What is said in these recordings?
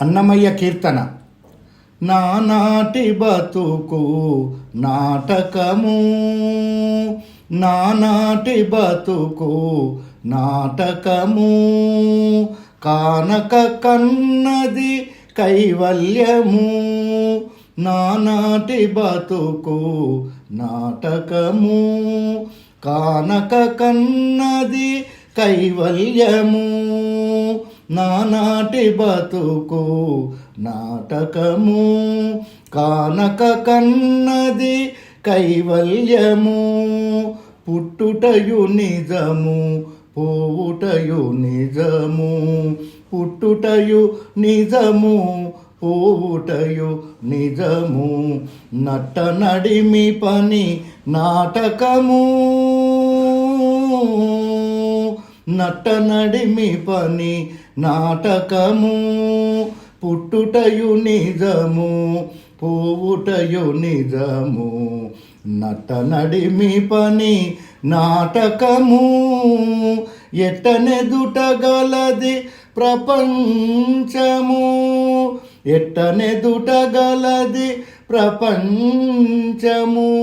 అన్నమయ్య కీర్తన. నానాటి బతుకు నాటకము. నానాటి బతుకు నాటకము. కానక కన్నది కైవల్యము. నానాటి బతుకు నాటకము. కానక కన్నది కైవల్యము. నానాటి బతుకు నాటకము. కానక కన్నది కైవల్యము. పుట్టుటయు నిజము పోవుటయు నిజము. పుట్టుటయు నిజము పోవుటయు నిజము. నట్ట నడిమి పని నాటకము. నట్ట నడిమి పని నాటకము పుట్టుటయు నిజము పోవుటయు నిజము. నటనడిమి నడిమి పని నాటకము ఎట్టనెదుటగలది ప్రపంచము. ఎట్టనెదుటగలది ప్రపంచము.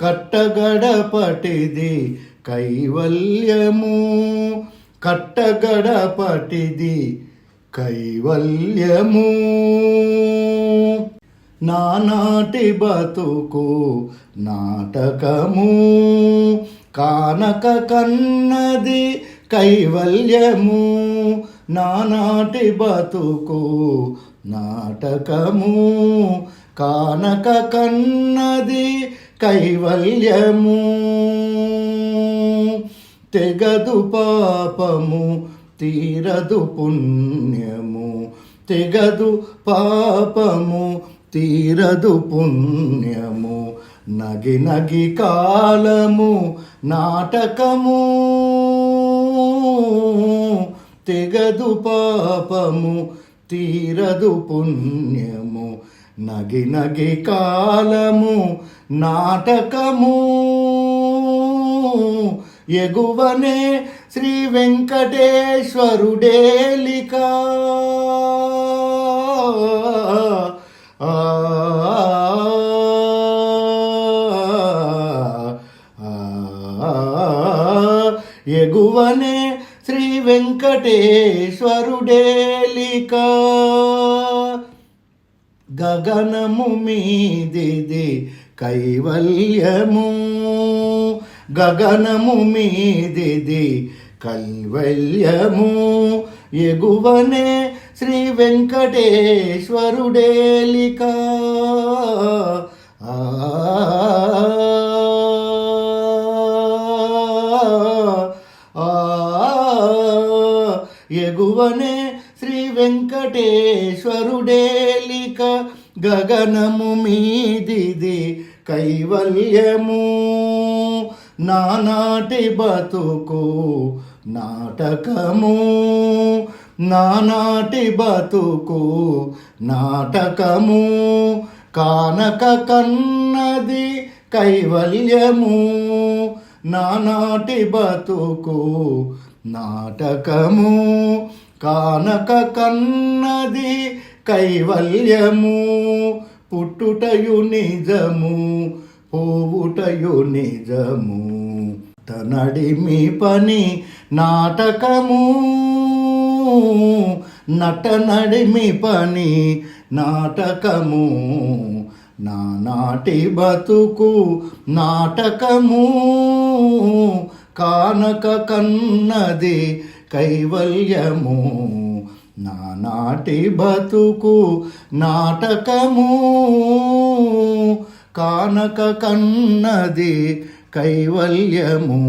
కట్టగడపటిది కైవల్యము. కట్టగడపటిది కైవల్యము. నానాటి బతుకు నాటకము. కానక కన్నది కైవల్యము. నానాటి బతుకు నాటకము. కానక కన్నది కైవల్యము. తెగదు పాపము తీరదు పుణ్యము. తెగదు పాపము తీరదు పుణ్యము. నగి నగి కాలము నాటకము. తెగదు పాపము తీరదు పుణ్యము. నగి నగి కాలము నాటకము. ఎగువనే శ్రీ వెంకటేశ్వరుడేలిక. ఎగువనే శ్రీ వెంకటేశ్వరుడేలిక. గగనము మీదిది కైవల్యము గగనము మీదిది కైవల్యము ఎగువనే శ్రీ వెంకటేశ్వరుడేలిక ఎగువనే శ్రీ వెంకటేశ్వరుడేలిక గగనము మీదిది కైవల్యము నానాటి బతుకు నాటకము. నానాటి బతుకు నాటకము. కానక కన్నది కైవల్యము. నానాటి బతుకు నాటకము. కానక కన్నది కైవల్యము. పుట్టుటయు నిజము. పోవుటయు నిజము. తనడిమి పని నాటకము. నటనడిమి పని నాటకము. నానాటి బతుకు నాటకము. కానక కన్నది కైవల్యము. నా నాటి బతుకు నాటకము. కానక కన్నది కైవల్యము.